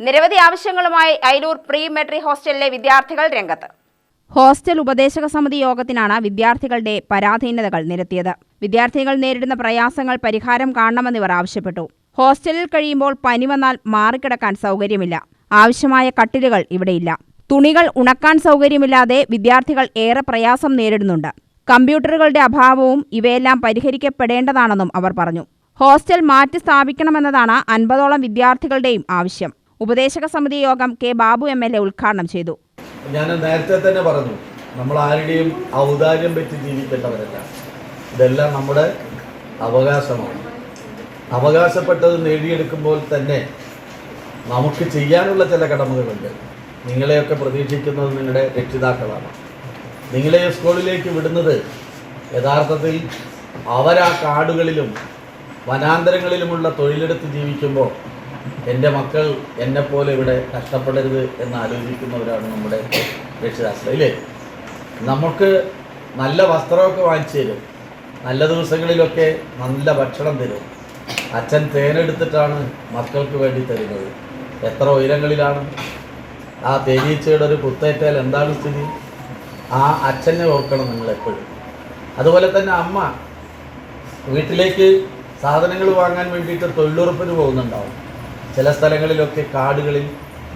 നിരവധി ആവശ്യങ്ങളുമായി അയലൂർ പ്രീ മെട്രി ഹോസ്റ്റലിലെ വിദ്യാർത്ഥികൾ രംഗത്ത്. ഹോസ്റ്റൽ ഉപദേശക സമിതി യോഗത്തിനാണ് വിദ്യാർത്ഥികളുടെ പരാധീനതകൾ നിരത്തിയത്. വിദ്യാർത്ഥികൾ നേരിടുന്ന പ്രയാസങ്ങൾ പരിഹാരം കാണണമെന്നിവർ ആവശ്യപ്പെട്ടു. ഹോസ്റ്റലിൽ കഴിയുമ്പോൾ പനി വന്നാൽ മാറിക്കിടക്കാൻ സൗകര്യമില്ല. ആവശ്യമായ കട്ടിലുകൾ ഇവിടെയില്ല. തുണികൾ ഉണക്കാൻ സൗകര്യമില്ലാതെ വിദ്യാർത്ഥികൾ ഏറെ പ്രയാസം നേരിടുന്നുണ്ട്. കമ്പ്യൂട്ടറുകളുടെ അഭാവവും ഇവയെല്ലാം പരിഹരിക്കപ്പെടേണ്ടതാണെന്നും അവർ പറഞ്ഞു. ഹോസ്റ്റൽ മാറ്റി സ്ഥാപിക്കണമെന്നതാണ് അൻപതോളം വിദ്യാർത്ഥികളുടെയും ആവശ്യം. ഉപദേശക സമിതി യോഗം K Babu M L A ഉദ്ഘാടനം ചെയ്തു. ഞാൻ നേരത്തെ തന്നെ പറഞ്ഞു നമ്മൾ ആരുടെയും ഔദാര്യം പറ്റി ജീവിക്കേണ്ടവരല്ല. ഇതെല്ലാം നമ്മുടെ അവകാശമാണ്. അവകാശപ്പെട്ടത് നേടിയെടുക്കുമ്പോൾ തന്നെ നമുക്ക് ചെയ്യാനുള്ള ചില കടമകളുണ്ട്. നിങ്ങളെയൊക്കെ പ്രതീക്ഷിക്കുന്നത് നിങ്ങളുടെ രക്ഷിതാക്കളാണ്. നിങ്ങളെ സ്കൂളിലേക്ക് വിടുന്നത് യഥാർത്ഥത്തിൽ അവരാ കാടുകളിലും വനാന്തരങ്ങളിലുമുള്ള തൊഴിലെടുത്ത് ജീവിക്കുമ്പോൾ എന്റെ മക്കൾ എന്നെപ്പോലെ ഇവിടെ കഷ്ടപ്പെടരുത് എന്ന് ആലോചിക്കുന്നവരാണ് നമ്മുടെ രക്ഷിതാക്കൾ ഇല്ലേ? നമുക്ക് നല്ല വസ്ത്രമൊക്കെ വാങ്ങിച്ചു തരും. നല്ല ദിവസങ്ങളിലൊക്കെ നല്ല ഭക്ഷണം തരും. അച്ഛൻ തേനെടുത്തിട്ടാണ് മക്കൾക്ക് വേണ്ടി തരുന്നത്. എത്ര ഉയരങ്ങളിലാണ്? ആ തേനീച്ചയുടെ ഒരു കുത്തേറ്റാൽ എന്താണ് സ്ഥിതി? ആ അച്ഛനെ ഓർക്കണം നിങ്ങൾ എപ്പോഴും. അതുപോലെ തന്നെ അമ്മ വീട്ടിലേക്ക് സാധനങ്ങൾ വാങ്ങാൻ വേണ്ടിയിട്ട് തൊഴിലുറപ്പിന് പോകുന്നുണ്ടാവും. ചില സ്ഥലങ്ങളിലൊക്കെ കാടുകളിൽ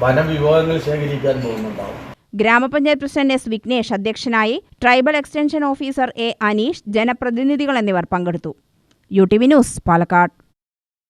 വനവിഭവങ്ങൾ ശേഖരിക്കാൻ പോകുന്നുണ്ടാവും. ഗ്രാമപഞ്ചായത്ത് പ്രസിഡന്റ് എസ് വിഘ്നേഷ് അധ്യക്ഷനായി tribal extension officer A Aneesh ജനപ്രതിനിധികൾ എന്നിവർ പങ്കെടുത്തു. U T V news Palakkad.